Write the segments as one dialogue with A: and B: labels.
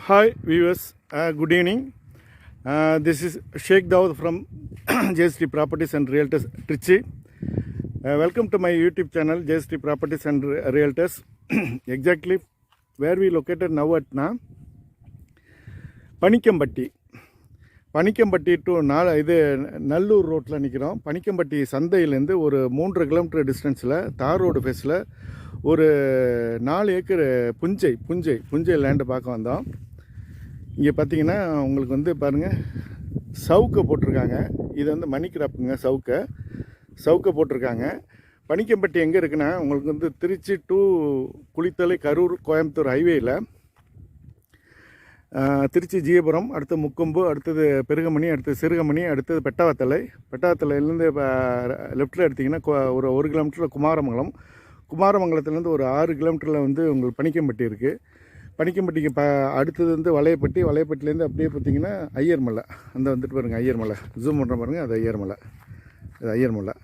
A: Hi, viewers. Uh, good evening. Uh, this is Sheikh Dawood from JST Properties and Realtors Trichy. Uh, welcome to my YouTube channel, JST Properties and Re- Realtors. exactly where we located now at na Panikkampatti Panikkampatti to நால இது நல்லூர் ரோட்டில் நிற்கிறோம் பனிக்கம்பட்டி சந்தையிலேருந்து ஒரு மூன்று kilometre டிஸ்டன்ஸில் தார் road ஃபேஸில் ஒரு நாலு ஏக்கர் புஞ்சை புஞ்சை புஞ்சை லேண்டு பார்க்க வந்தோம் இங்கே பார்த்தீங்கன்னா உங்களுக்கு வந்து பாருங்கள் சவுக்கை போட்டிருக்காங்க. இது வந்து மணி கிராப்புங்க சவுக்கை. சவுக்கை போட்டிருக்காங்க. பனிக்கம்பட்டி எங்கே இருக்குன்னா உங்களுக்கு வந்து திருச்சி டு குளித்தலை கரூர் கோயம்புத்தூர் ஹைவேயில் திருச்சி ஜீயபுரம் அடுத்து முக்கொம்பு அடுத்தது பெருகமணி அடுத்தது சிறுகமணி அடுத்தது பெட்டாவத்தலை. பெட்டாவத்தலையிலேருந்து இப்போ லெஃப்ட்டில் எடுத்திங்கன்னா ஒரு ஒரு கிலோமீட்டரில் குமாரமங்கலம். குமாரமங்கலத்துலேருந்து ஒரு ஆறு கிலோமீட்டரில் வந்து உங்களுக்கு பனிக்கம்பட்டி இருக்குது பனிக்கம்பட்டிக்கு ப அடுத்தது வந்து வளையப்பட்டி வளையப்பட்டிலேருந்து அப்படியே பார்த்தீங்கன்னா ஐயர்மலை அந்த வந்துட்டு ஐயர் மலை. ஜூம் பண்ணுற பாருங்கள் அது ஐயர்மலை அது ஐயர்மலை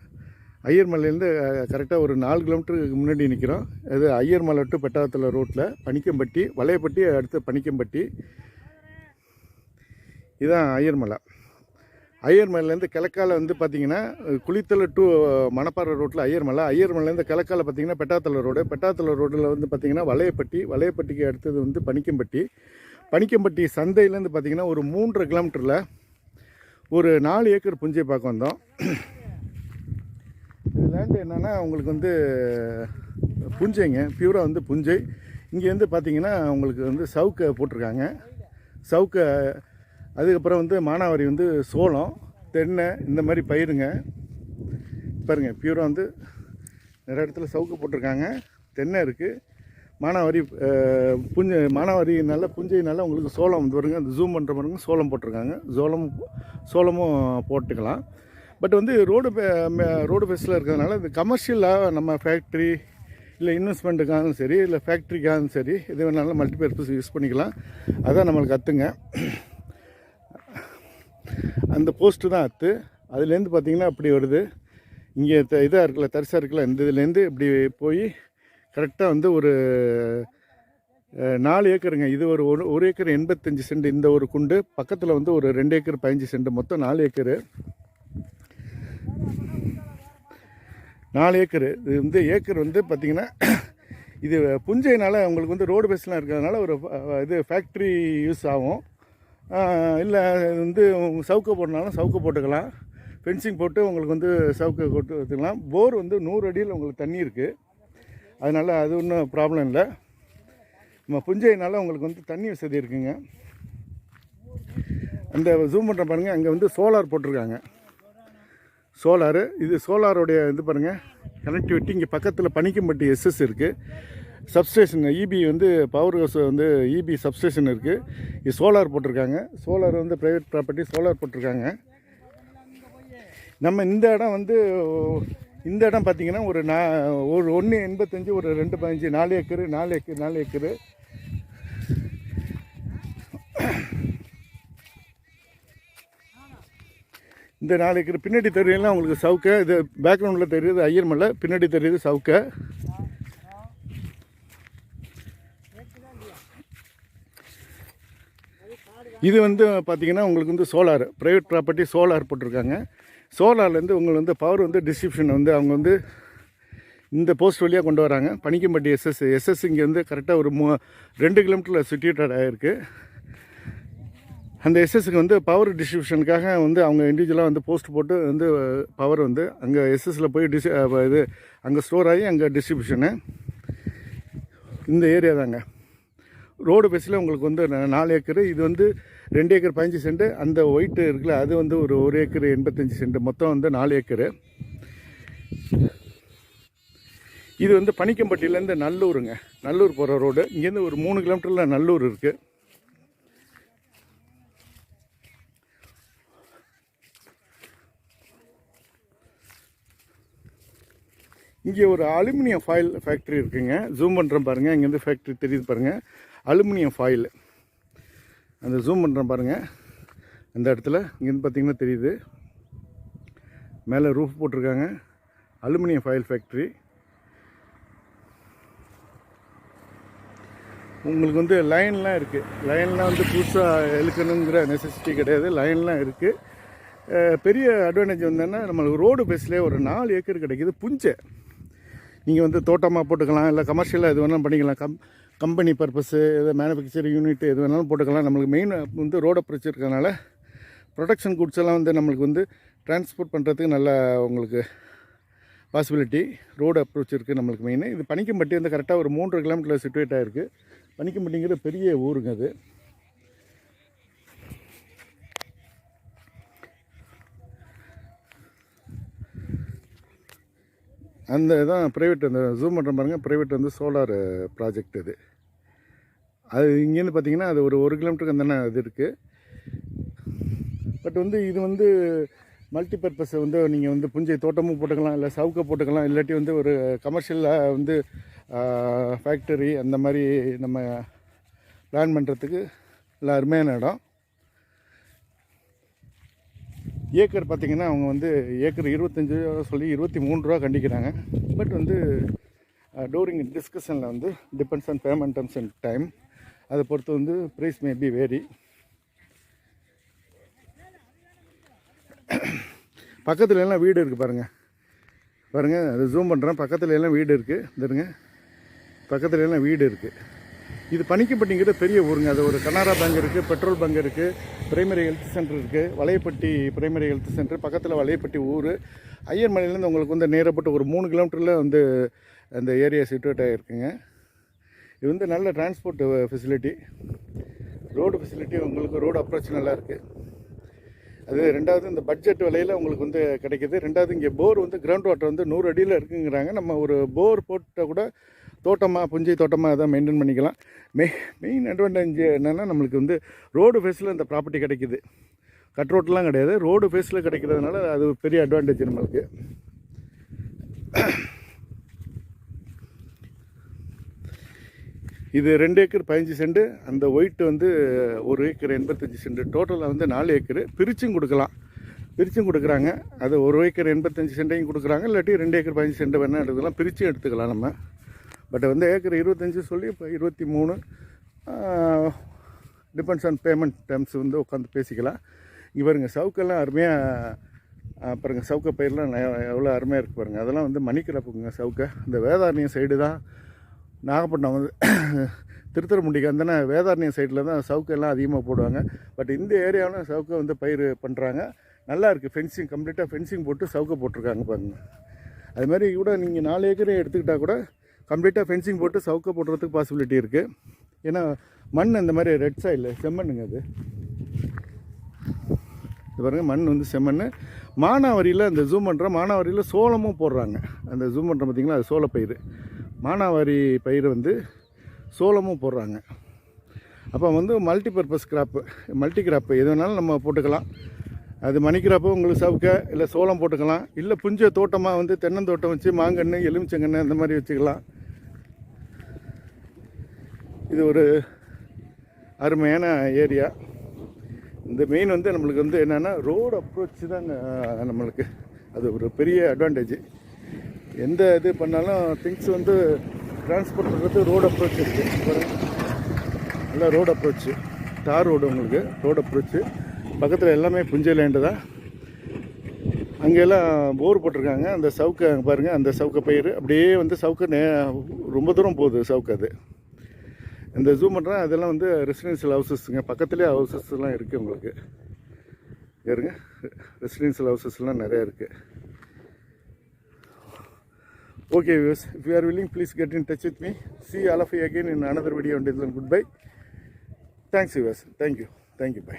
A: மலையிலேருந்து கரெக்டாக ஒரு நாலு கிலோமீட்டருக்கு முன்னாடி நிற்கிறோம் அது ஐயர்மலை டு பெட்டாவத்தலை ரோட்டில் பனிக்கம்பட்டி வளையப்பட்டி அடுத்து பனிக்கம்பட்டி இதுதான் ஐயர்மலை ஐயர்மலைலேருந்து கிழக்கால வந்து பார்த்தீங்கன்னா குளித்தலை டு மணப்பாறை ரோட்டில் ஐயர்மலை ஐயர்மலைலேருந்து கிழக்கால பார்த்தீங்கன்னா பெட்டாத்தலை ரோடு பெட்டாத்தலை ரோட்டில் வந்து பார்த்தீங்கன்னா வளையப்பட்டி. வளையப்பட்டிக்கு அடுத்தது வந்து பனிக்கம்பட்டி பனிக்கம்பட்டி சந்தையிலேருந்து பார்த்தீங்கன்னா ஒரு மூன்றரை கிலோமீட்டரில் ஒரு நாலு ஏக்கர் புஞ்சை பார்க்க வந்தோம். இது லேண்டு என்னென்னா உங்களுக்கு வந்து புஞ்சைங்க. பியூராக வந்து புஞ்சை. இங்கேருந்து பார்த்தீங்கன்னா உங்களுக்கு வந்து சவுக்கை போட்டிருக்காங்க. சவுக்கை அதுக்கப்புறம் வந்து மானாவாரி வந்து சோளம் தென்னை இந்த மாதிரி பயிருங்க. பாருங்க பியூராக வந்து நிறைய இடத்துல சவுக்கு போட்டிருக்காங்க. தென்னை இருக்குது மானாவாரி புஞ்ச புஞ்சை புஞ்சையினால புஞ்சைனால உங்களுக்கு சோளம் வந்து வருங்க. அந்த ஜூம் பண்ணுற பாருங்க சோளம் போட்டிருக்காங்க. சோளம் சோளமும் போட்டுக்கலாம். பட் வந்து ரோடு ரோடு ஃபேஸில் இருக்கிறதுனால இந்த கமர்ஷியலாக நம்ம ஃபேக்ட்ரி இல்லை இன்வெஸ்ட்மெண்ட்டுக்காகவும் சரி இல்லை ஃபேக்ட்ரிக்காகவும் சரி எது வேணாலும் மல்டிபர்பஸ் யூஸ் பண்ணிக்கலாம். அதான் நம்மளுக்கு கற்றுங்க அந்த போஸ்ட்டு தான் அத்து. அதுலேருந்து பார்த்தீங்கன்னா அப்படி வருது. இங்கே த இதாக இருக்குல்ல தரிசாக இருக்குல்ல இந்த இதுலேருந்து இப்படி போய் கரெக்டாக வந்து ஒரு நாலு ஏக்கருங்க. இது ஒரு ஒரு ஒரு ஏக்கர் எண்பத்தஞ்சு சென்ட் இந்த ஒரு குண்டு. பக்கத்தில் வந்து ஒரு ரெண்டு ஏக்கர் பதினஞ்சு சென்ட் மொத்தம் நாலு ஏக்கரு. நாலு ஏக்கரு. இது வந்து ஏக்கர் வந்து பார்த்திங்கன்னா இது புஞ்சைனால உங்களுக்கு வந்து ரோடு பேஸ்லாம் இருக்கிறதுனால ஒரு இது ஃபேக்ட்ரி யூஸ் ஆகும். இல்லை வந்து சவுக்க போடணாலும் சவுக்க போட்டுக்கலாம். ஃபென்சிங் போட்டு உங்களுக்கு வந்து சவுக்க போட்டு வச்சுக்கலாம். போர் வந்து நூறு அடியில் உங்களுக்கு தண்ணி இருக்குது அதனால் அது ஒன்றும் ப்ராப்ளம் இல்லை. நம்ம புஞ்சையினால் உங்களுக்கு வந்து தண்ணி வசதி இருக்குங்க. அந்த ஜூம் பண்ணுற பாருங்கள் அங்கே வந்து சோலார் போட்டிருக்காங்க. சோலாரு இது சோலாருடைய இது பாருங்கள் கனெக்டிவிட்டி இங்கே பக்கத்தில் பனிக்கம்பட்டி எஸ்எஸ் இருக்குது சப்ஸ்டேஷன் இபி வந்து பவர் ஹவுஸ் வந்து இபி சப்ஸ்டேஷன் இருக்குது இது சோலார் போட்டிருக்காங்க. சோலார் வந்து ப்ரைவேட் ப்ராப்பர்ட்டி சோலார் போட்டிருக்காங்க. நம்ம இந்த இடம் வந்து இந்த இடம் பார்த்தீங்கன்னா ஒரு நா ஒரு ஒன்று எண்பத்தஞ்சு ஒரு ரெண்டு பதினஞ்சு நாலு ஏக்கரு நாலு ஏக்கர் நாலு ஏக்கரு. இந்த நாலு ஏக்கர் பின்னாடி தெரியலாம் உங்களுக்கு சவுக்க இது பேக்ரவுண்டில் தெரியுது ஐயர்மலை பின்னாடி தெரியுது சவுக்க. இது வந்து பார்த்தீங்கன்னா உங்களுக்கு வந்து சோலார் ப்ரைவேட் ப்ராப்பர்ட்டி சோலார் போட்டிருக்காங்க. சோலார்லேருந்து உங்களுக்கு வந்து பவர் வந்து டிஸ்ட்ரிபியூஷன் வந்து அவங்க வந்து இந்த போஸ்ட் வழியாக கொண்டு வராங்க. பனிக்கம்பட்டி எஸ்எஸ் எஸ்எஸ் இங்கே வந்து கரெக்டாக ஒரு மூ ரெண்டு கிலோமீட்டரில் சுட்டியூட்டட் ஆகிருக்கு அந்த எஸ்எஸ்க்கு வந்து பவர் டிஸ்ட்ரிபியூஷனுக்காக வந்து அவங்க இண்டிவிஜுவலாக வந்து போஸ்ட் போட்டு வந்து பவர் வந்து அங்கே எஸ்எஸ்சில் போய் டிஸ் இது அங்கே ஸ்டோர் ஆகி அங்கே டிஸ்ட்ரிபியூஷனு இந்த ஏரியா தாங்க. ரோடு பேஸில் உங்களுக்கு வந்து நாலு ஏக்கர் இது வந்து ரெண்டு ஏக்கர் பதினஞ்சு சென்ட் அந்த ஒயிட் இருக்குல்ல அது வந்து ஒரு ஒரு ஏக்கர் எண்பத்தஞ்சு சென்ட் மொத்தம் வந்து நாலு ஏக்கரு. இது வந்து பனிக்கம்பட்டியிலேருந்து நல்லூருங்க. நல்லூர் போகிற ரோடு. இங்கேருந்து ஒரு மூணு கிலோமீட்டரில் நல்லூர் இருக்குது இங்கே ஒரு அலுமினியம் ஃபாயில் ஃபேக்ட்ரி இருக்குங்க. ஜூம் பண்ணுறேன் பாருங்கள் இங்கேருந்து ஃபேக்ட்ரி தெரியுது பாருங்கள் அலுமினியம் ஃபாயில் அந்த ஜூம் பண்ணுறேன் பாருங்கள் அந்த இடத்துல இங்கேருந்து பார்த்தீங்கன்னா தெரியுது. மேலே ரூஃப் போட்டிருக்காங்க. அலுமினியம் ஃபாயில் ஃபேக்ட்ரி உங்களுக்கு வந்து லைன்லாம் இருக்குது லைன்லாம் வந்து புதுசாக இழுக்கணுங்கிற நெசசிட்டி கிடையாது. லைன்லாம் இருக்குது பெரிய அட்வான்டேஜ் வந்தோன்னா நம்மளுக்கு ரோடு பேஸ்லேயே ஒரு நாலு ஏக்கர் கிடைக்குது. புஞ்சை. நீங்கள் வந்து தோட்டமாக போட்டுக்கலாம் இல்லை கமர்ஷியலாக எது வேணாலும் பண்ணிக்கலாம். கம் கம்பெனி பர்பஸு எது மேனுஃபேக்சரிங் யூனிட் எது வேணாலும் போட்டுக்கலாம். நம்மளுக்கு மெயின் வந்து ரோடை அப்ரோச் இருக்கிறதுனால ப்ரொடக்ஷன் குட்ஸ் எல்லாம் வந்து நம்மளுக்கு வந்து டிரான்ஸ்போர்ட் பண்ணுறதுக்கு நல்ல உங்களுக்கு பாசிபிலிட்டி ரோடு அப்ரோச் இருக்குது நம்மளுக்கு மெயின் இது பனிக்கம்பட்டி வந்து கரெக்டாக ஒரு மூன்று கிலோமீட்டரில் சுட்டுவேட்டாக இருக்குது பனிக்கம்பட்டிங்கிற பெரிய ஊருங்க அது. அந்த இதான் ப்ரைவேட் அந்த ஜூம் பண்ணுற பாருங்கள் ப்ரைவேட் வந்து சோலார் ப்ராஜெக்ட் இது. அது இங்கேருந்து பார்த்தீங்கன்னா அது ஒரு ஒரு கிலோமீட்டருக்கு தானே இது இருக்குது பட் வந்து இது வந்து மல்டிபர்பஸை வந்து நீங்கள் வந்து புஞ்சை தோட்டமும் போட்டுக்கலாம் இல்லை சவுக்கை போட்டுக்கலாம் இல்லாட்டி வந்து ஒரு கமர்ஷியலாக வந்து ஃபேக்டரி அந்த மாதிரி நம்ம பிளான் பண்ணுறதுக்கு நல்ல அருமையான இடம். ஏக்கர் பார்த்திங்கன்னா அவங்க வந்து ஏக்கர் இருபத்தஞ்சு ரூபா சொல்லி இருபத்தி மூணு ரூபா கண்டிக்கிறாங்க. பட் வந்து டூரிங் டிஸ்கஷனில் வந்து depends on payment terms and time அதை பொறுத்து வந்து ப்ரைஸ் மேபி வேரி பக்கத்தில் எல்லாம் வீடு இருக்குது பாருங்கள் பாருங்கள் அது ஜூம் பண்ணுறேன் பக்கத்துல எல்லாம் வீடு இருக்குது இருங்க பக்கத்தில் எல்லாம் வீடு இருக்குது இது பனிக்கப்பட்டிங்கிற பெரிய ஊருங்க. அது ஒரு கனரா பேங்க் இருக்குது பெட்ரோல் பங்க் இருக்குது பிரைமரி ஹெல்த் சென்டர் இருக்குது வளையப்பட்டி பிரைமரி ஹெல்த் சென்டர் பக்கத்தில் வளையப்பட்டி ஊர். ஐயர்மலையிலேருந்து உங்களுக்கு வந்து நேரப்பட்டு ஒரு மூணு கிலோமீட்டரில் வந்து அந்த ஏரியா சிட்டுவேட் ஆகிருக்குங்க இது வந்து நல்ல டிரான்ஸ்போர்ட் ஃபெசிலிட்டி ரோடு ஃபெசிலிட்டி உங்களுக்கு ரோடு அப்ரோச் நல்லா இருக்குது அது ரெண்டாவது இந்த பட்ஜெட் விலையில் உங்களுக்கு வந்து கிடைக்கிது. ரெண்டாவது இங்கே போர் வந்து கிரவுண்ட் வாட்டர் வந்து நூறு அடியில் இருக்குங்கிறாங்க. நம்ம ஒரு போர் போட்டால் கூட தோட்டமாக புஞ்சை தோட்டமாக அதை மெயின்டைன் பண்ணிக்கலாம். மெய் மெயின் அட்வான்டேஜ் என்னென்னா நம்மளுக்கு வந்து ரோடு ஃபேஸில் இந்த ப்ராப்பர்ட்டி கிடைக்குது. கட் ரோட்லாம் கிடையாது. ரோடு ஃபேஸில் கிடைக்கிறதுனால அது பெரிய அட்வான்டேஜ் நம்மளுக்கு. இது ரெண்டு ஏக்கர் பதினஞ்சு சென்ட். அந்த ஒயிட் வந்து ஒரு ஏக்கர் எண்பத்தஞ்சு சென்ட். டோட்டலாக வந்து நாலு ஏக்கர். பிரிச்சும் கொடுக்கலாம். பிரிச்சும் கொடுக்குறாங்க. அது ஒரு ஏக்கர் எண்பத்தஞ்சு சென்ட்டையும் கொடுக்குறாங்க. இல்லாட்டி ரெண்டு ஏக்கர் பதினஞ்சு சென்ட் வேணால் எடுத்துக்கலாம். பிரிச்சும் எடுத்துக்கலாம் நம்ம. பட் வந்து ஏக்கர் இருபத்தஞ்சு சொல்லி இப்போ இருபத்தி மூணு டிபெண்ட்ஸ் ஆன் பேமெண்ட் டேர்ம்ஸ் வந்து உட்காந்து பேசிக்கலாம். இங்கே பாருங்கள் சவுக்கெல்லாம் அருமையாக பாருங்க சவுக்க பயிரெலாம் எவ்வளோ அருமையாக இருக்குது பாருங்கள் அதெல்லாம் வந்து மணிக்கிழப்புங்க சவுக்க. இந்த வேதாரண்யம் சைடு தான் நாகப்பட்டினம் வந்து திருத்துறைமுண்டிக்கு அந்த வேதாரண்யம் சைடில் தான் சவுக்கெல்லாம் அதிகமாக போடுவாங்க. பட் இந்த ஏரியாவில் சவுக்கை வந்து பயிர் பண்ணுறாங்க நல்லா இருக்குது ஃபென்சிங் கம்ப்ளீட்டாக ஃபென்சிங் போட்டு சவுக்கை போட்டிருக்காங்க பாருங்க. அது மாதிரி கூட நீங்கள் நாலு ஏக்கரே எடுத்துக்கிட்டால் கூட கம்ப்ளீட்டாக ஃபென்சிங் போட்டு சவுக்கை போடுறதுக்கு பாசிபிலிட்டி இருக்குது ஏன்னா மண் இந்த மாதிரி ரெட் சாயில் செம்மண்ணுங்க அது. இது பாருங்க மண் வந்து செம்மண் மானாவரியில் அந்த ஜூம் பண்ணுற மானாவரியில் சோளமும் போடுறாங்க. அந்த ஜூம் பண்ணுற பார்த்திங்கன்னா அது சோளப்பயிர் மானாவாரி பயிர் வந்து சோளமும் போடுறாங்க. அப்போ வந்து multi purpose crop multi crop எது வேணாலும் நம்ம போட்டுக்கலாம். அது மணிக்கிறப்போ உங்களுக்கு சவுக்க இல்லை சோளம் போட்டுக்கலாம். இல்லை புஞ்ச தோட்டமாக வந்து தென்னந்தோட்டம் வச்சு மாங்கன்று எலுமிச்சங்கன்று அந்த மாதிரி வச்சுக்கலாம். இது ஒரு அருமையான ஏரியா. இந்த மெயின் வந்து நம்மளுக்கு வந்து என்னென்னா ரோடு அப்ரோச் தாங்க நம்மளுக்கு. அது ஒரு பெரிய அட்வான்டேஜ் எந்த இது பண்ணாலும் திங்ஸ் வந்து டிரான்ஸ்போர்ட் பண்ணுறது ரோடு அப்ரோச் இருக்குது நல்லா ரோடு அப்ரோச்சு தார் ரோடு உங்களுக்கு ரோடு அப்ரோச்சு பக்கத்தில் எல்லாமே புஞ்சை லேண்டு தான். அங்கெல்லாம் போர் போட்டிருக்காங்க. அந்த சவுக்கை பாருங்கள் அந்த சவுக்கை பயிர் அப்படியே வந்து சவுக்கு நே ரொம்ப தூரம் போகுது சவுக்கு அது. இந்த ஜூம் பண்ணுறேன் அதெல்லாம் வந்து ரெசிடென்ஷியல் ஹவுசஸ்ங்க பக்கத்துலேயே ஹவுசஸ்லாம் இருக்குது உங்களுக்கு. இருங்க. ரெசிடென்ஷியல் ஹவுசஸ்லாம் நிறையா இருக்குது okay views if you are willing please get in touch with me see all of again in another video video until then goodbye. Thanks views thank you thank you bye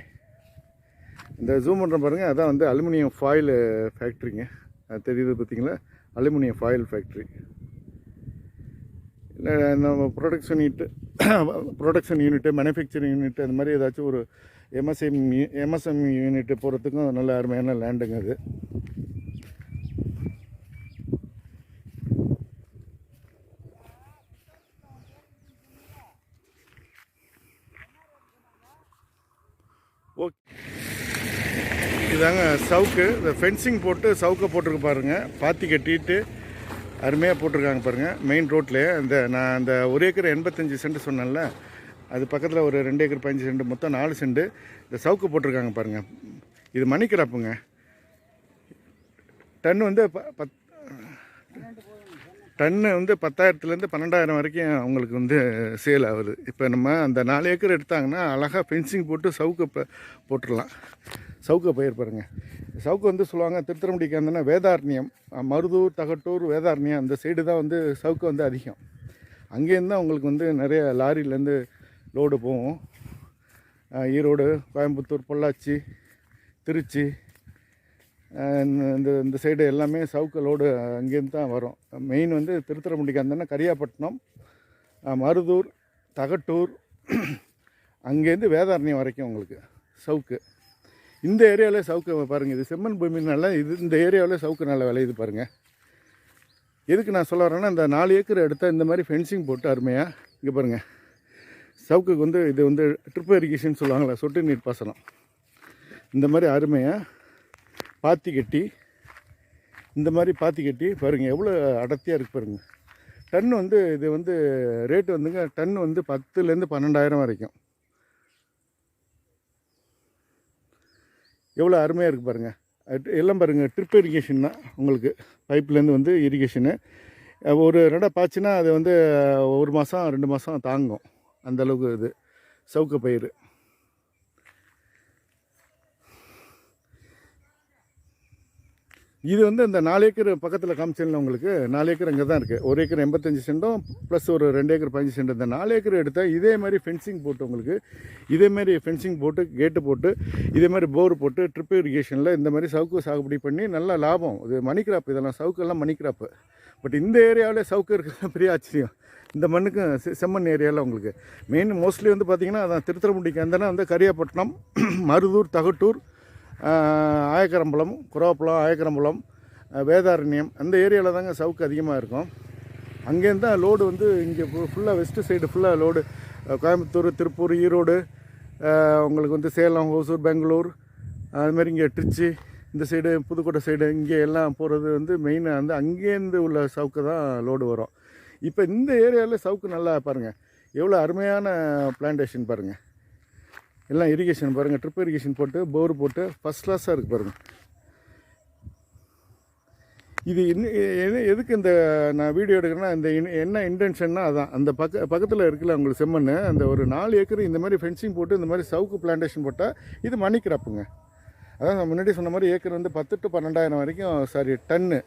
A: இந்த zoom பண்ணுற பாருங்கள் அதான் வந்து aluminium foil ஃபேக்ட்ரிங்க அது தெரியுது பார்த்தீங்களா? Aluminium foil factory நம்ம production unit production unit manufacturing unit அந்த மாதிரி ஏதாச்சும் ஒரு எம்எஸ்எம் எம்எஸ்எம் யூனிட்டு போகிறதுக்கும் நல்ல அருமையான லேண்டுங்க அது. ஓகே. இதாங்க சவுக்கு. இந்த ஃபென்சிங் போட்டு சவுக்கை போட்டிருக்கு பாருங்கள் பாத்தி கட்டிட்டு அருமையாக போட்டிருக்காங்க பாருங்கள் மெயின் ரோட்லேயே அந்த நான் அந்த ஒரு ஏக்கர் எண்பத்தஞ்சு சென்ட் சொன்னேன்ல அது பக்கத்தில் ஒரு ரெண்டு ஏக்கர் பதினஞ்சு சென்ட் மொத்தம் நாலு சென்ட் இந்த சவுக்கு போட்டிருக்காங்க பாருங்கள் இது மணிக்கிறப்புங்க டன் வந்து ப- பத் டன்னு வந்து பத்தாயிரத்துலேருந்து பன்னெண்டாயிரம் வரைக்கும் அவங்களுக்கு வந்து சேல் ஆகுது. இப்போ நம்ம அந்த நாலு ஏக்கர் எடுத்தாங்கன்னா அழகாக ஃபென்சிங் போட்டு சவுக்கு போட்டுடலாம். சவுக்க பயிர் பாருங்க. சவுக்கு வந்து சொல்லுவாங்க திருத்திரமுடிக்கு வந்தோன்னா வேதாரண்யம் மருதூர் தகட்டூர் வேதாரண்யம் அந்த சைடு தான் வந்து சவுக்கு வந்து அதிகம். அங்கேருந்து தான் உங்களுக்கு வந்து நிறைய லாரியிலேருந்து லோடு போகும். ஈரோடு கோயம்புத்தூர் பொள்ளாச்சி திருச்சி இந்த- இந்த இந்த சைடு எல்லாமே சவுக்கு லோடு அங்கேருந்து தான் வரும். மெயின் வந்து திருத்துறைப்பூண்டிக்கு வந்தோன்னா கரியாப்பட்டினம் மருதூர் தகட்டூர் அங்கேருந்து வேதாரண்யம் வரைக்கும் உங்களுக்கு சவுக்கு. இந்த ஏரியாவில் சவுக்கு பாருங்கள் இது செம்மண் பூமினால இது இந்த ஏரியாவில் சவுக்கு நல்லா விளையுது பாருங்கள் எதுக்கு நான் சொல்ல வரேன்னா இந்த நாலு ஏக்கர் எடுத்தால் இந்த மாதிரி ஃபென்சிங் போட்டு அருமையாக இங்கே பாருங்கள் சவுக்குக்கு வந்து இது வந்து ட்ரிப் இரிகேஷன் சொல்லுவாங்களே சொட்டு நீர் பாசனம். இந்த மாதிரி அருமையாக பாத்தி கட்டி இந்த மாதிரி பாத்தி கட்டி பாருங்கள் எவ்வளோ அடர்த்தியாக இருக்குது பாருங்கள் டன் வந்து இது வந்து ரேட்டு வந்துங்க டன் வந்து பத்துலேருந்து பன்னெண்டாயிரம் வரைக்கும். எவ்வளோ அருமையாக இருக்குது பாருங்கள் எல்லாம் பாருங்கள் ட்ரிப் இரிகேஷன் தான் உங்களுக்கு. பைப்லேருந்து வந்து இரிகேஷனு ஒரு ரெண்டாக பாய்ச்சின்னா அது வந்து ஒரு மாதம் ரெண்டு மாதம் தாங்கும். அந்த அளவுக்கு இது. சவுக்க பயிர் இது வந்து இந்த நாலு ஏக்கர் பக்கத்தில் காமிச்சேன்ல உங்களுக்கு. நாலு ஏக்கர் அங்கே தான் இருக்குது ஒரு ஏக்கர் எண்பத்தஞ்சு சென்டும் ப்ளஸ் ஒரு ரெண்டு ஏக்கர் பதினஞ்சு சென்ட் இந்த நாலு ஏக்கர் எடுத்தால் இதே மாதிரி ஃபென்சிங் போட்டு உங்களுக்கு இதே மாதிரி ஃபென்சிங் போட்டு கேட்டு போட்டு இதே மாதிரி போர் போட்டு ட்ரிப் இரிகேஷனில் இந்த மாதிரி சவுக்கு சாகுபடி பண்ணி நல்ல லாபம். இது மணி கிராப் இதெல்லாம் சவுக்கெல்லாம் மணி கிராப்பு பட் இந்த ஏரியாவில் சவுக்கு இருக்கிறது பெரிய ஆச்சரியம். இந்த மண்ணுக்கும் செ- செம்மண் ஏரியாவில் உங்களுக்கு. மெயின் மோஸ்ட்லி வந்து பார்த்திங்கன்னா அதான் திருத்துறைமுண்டிக்கு வந்தனா வந்து கரியாப்பட்டினம் மருதூர் தகட்டூர் ஆயக்கரம்பலம் குரோப்பலம் ஆயக்கரம்பலம் வேதாரண்யம் அந்த ஏரியாவில் தாங்க சவுக்கு அதிகமாக இருக்கும். அங்கேருந்து தான் லோடு வந்து இங்கே ஃபுல்லாக வெஸ்ட்டு சைடு ஃபுல்லாக லோடு. கோயம்புத்தூர் திருப்பூர் ஈரோடு உங்களுக்கு வந்து சேலம் ஓசூர் பெங்களூர் அதுமாரி இங்கே திருச்சி இந்த சைடு புதுக்கோட்டை சைடு இங்கே எல்லாம் போகிறது வந்து மெயினாக வந்து அங்கேருந்து உள்ள சவுக்கு தான் லோடு வரும். இப்போ இந்த ஏரியாவில் சவுக்கு நல்லா பாருங்கள் எவ்வளோ அருமையான பிளான்டேஷன் பாருங்கள் எல்லாம் இரிகேஷன் பாருங்கள் ட்ரிப் இரிகேஷன் போட்டு போர் போட்டு ஃபஸ்ட் கிளாஸாக இருக்குது பாருங்கள் இது இன்னும் எது எதுக்கு இந்த நான் வீடியோ எடுக்கிறேன்னா இந்த இன்- என்ன இன்டென்ஷன்னா அதான். அந்த பக்க பக்கத்தில் இருக்குல்ல உங்களுக்கு செம்மண் அந்த ஒரு நாலு ஏக்கர் இந்த மாதிரி ஃபென்சிங் போட்டு இந்த மாதிரி சவுக்கு பிளான்டேஷன் போட்டால் இது மணி கிராப்புங்க அதான் நான் முன்னாடி சொன்ன மாதிரி ஏக்கர் வந்து பத்து டு பன்னெண்டாயிரம் வரைக்கும் சாரி டன்னு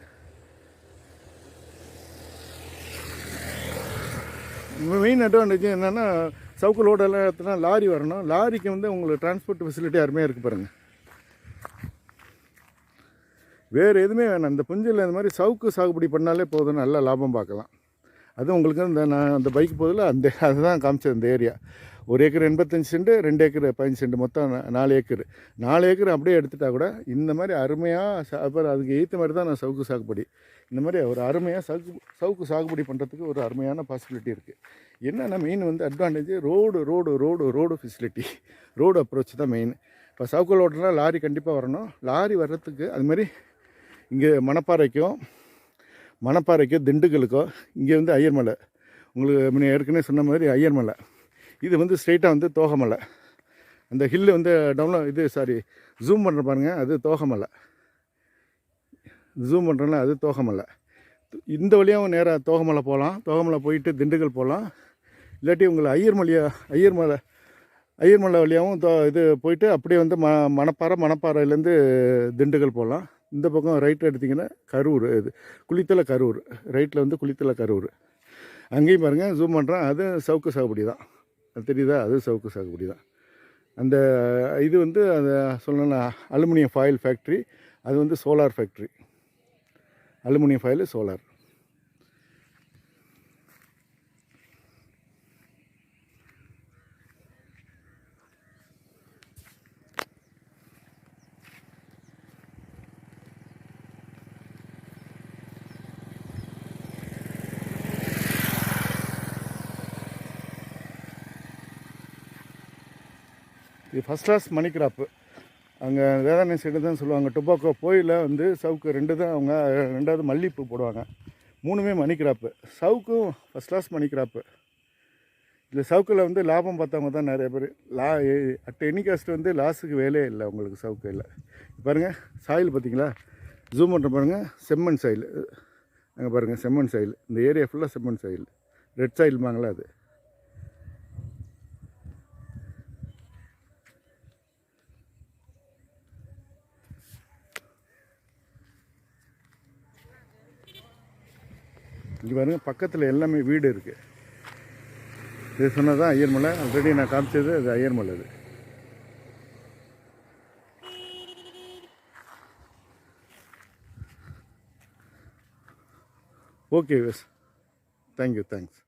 A: மெயின் அட்வான்டேஜ் என்னென்னா சவுக்கு லோடெல்லாம் எடுத்துனா லாரி வரணும். லாரிக்கு வந்து உங்களுக்கு டிரான்ஸ்போர்ட் ஃபெசிலிட்டி அருமையாக இருக்குது பாருங்கள் வேறு எதுவுமே வேணாம். இந்த புஞ்சில் இந்த மாதிரி சவுக்கு சாகுபடி பண்ணாலே போதும். நல்லா லாபம் பார்க்கலாம். அதுவும் உங்களுக்கு இந்த நான் அந்த பைக் போதில் அந்த அதுதான் காமிச்சது இந்த ஏரியா ஒரு ஏக்கர் எண்பத்தஞ்சு சென்ட் ரெண்டு ஏக்கர் பதினஞ்சு சென்ட் மொத்தம் நாலு ஏக்கர். நாலு ஏக்கர் அப்படியே எடுத்துட்டா கூட இந்த மாதிரி அருமையாக அப்புறம் அதுக்கு ஏற்ற மாதிரி தான் நான் சவுக்கு சாகுபடி. இந்த மாதிரி ஒரு அருமையாக சவுக்கு சவுக்கு சாகுபடி பண்ணுறதுக்கு ஒரு அருமையான பாசிபிலிட்டி இருக்குது என்னென்னா மெயின் வந்து advantage road road road road facility road approach தான் மெயின் இப்போ சவுக்கு ரோடுனா லாரி கண்டிப்பாக வரணும். லாரி வர்றதுக்கு அது மாதிரி இங்கே மணப்பாறைக்கும் மணப்பாறைக்கோ திண்டுக்கலுக்கோ இங்கே வந்து ஐயர்மலை. உங்களுக்கு முன்ன ஏற்கனவே சொன்ன மாதிரி ஐயர்மலை. இது வந்து ஸ்ட்ரெயிட்டாக வந்து தோகமலை. அந்த ஹில்லு வந்து டவுன்லோ இது சாரி ஜூம் பண்ணுற பாருங்கள் அது தோகமலை. ஜூம் பண்ணுறல அது தோகமலை. இந்த வழியாகவும் நேராக தோகமலை போகலாம் தோகமலை போயிட்டு திண்டுக்கல் போகலாம் இல்லாட்டி உங்களை ஐயர்மலையா ஐயர்மலை ஐயர்மலை வழியாகவும் தோ இது போயிட்டு அப்படியே வந்து ம மணப்பாறை மணப்பாறையிலேருந்து திண்டுக்கல் போகலாம் இந்த பக்கம் ரைட்டில் எடுத்திங்கன்னா கரூர் இது குளித்தலை கரூர். ரைட்டில் வந்து குளித்தலை கரூர். அங்கேயும் பாருங்கள் ஜூம் பண்ணுறேன் அது சவுக்கு சாகுபடி தான் தெரியுதா? அது சவுக்கு சாகுபடி தான். அந்த இது வந்து அதை சொல்லணும்னா அலுமினியம் ஃபாயில் ஃபேக்ட்ரி அது வந்து solar factory aluminium foil solar இது ஃபஸ்ட் கிளாஸ் மணி கிராப்பு அங்கே வேதாரணை சைடு தான் சொல்லுவாங்க. டொபாக்கோ போயில் வந்து சவுக்கு ரெண்டு தான் அவங்க ரெண்டாவது மல்லிப்பூ போடுவாங்க. மூணுமே மணி கிராப்பு சவுக்கும் ஃபஸ்ட் கிளாஸ் மணி கிராப்பு இதில் சவுக்கில் வந்து லாபம் பார்த்தவங்க தான் நிறைய பேர். லா அட் எனி காஸ்ட் வந்து லாஸுக்கு வேலையே இல்லை உங்களுக்கு சவுக்கு இல்லை பாருங்கள் சாயில் பார்த்தீங்களா? ஜூம் பண்ணுற பாருங்கள் செம்மண் சாயில் அங்கே பாருங்கள் செம்மண் சாயில் இந்த ஏரியா ஃபுல்லாக செம்மண் சாயில் ரெட் சாயில்மாங்களா அது. இங்கே பாருங்க பக்கத்தில் எல்லாமே வீடு இருக்குது இது சொன்னதான் ஐயர்மலை ஆல்ரெடி நான் காமிச்சது அது ஐயர்மலை அது. ஓகே விஸ் தேங்க்யூ தேங்க்ஸ்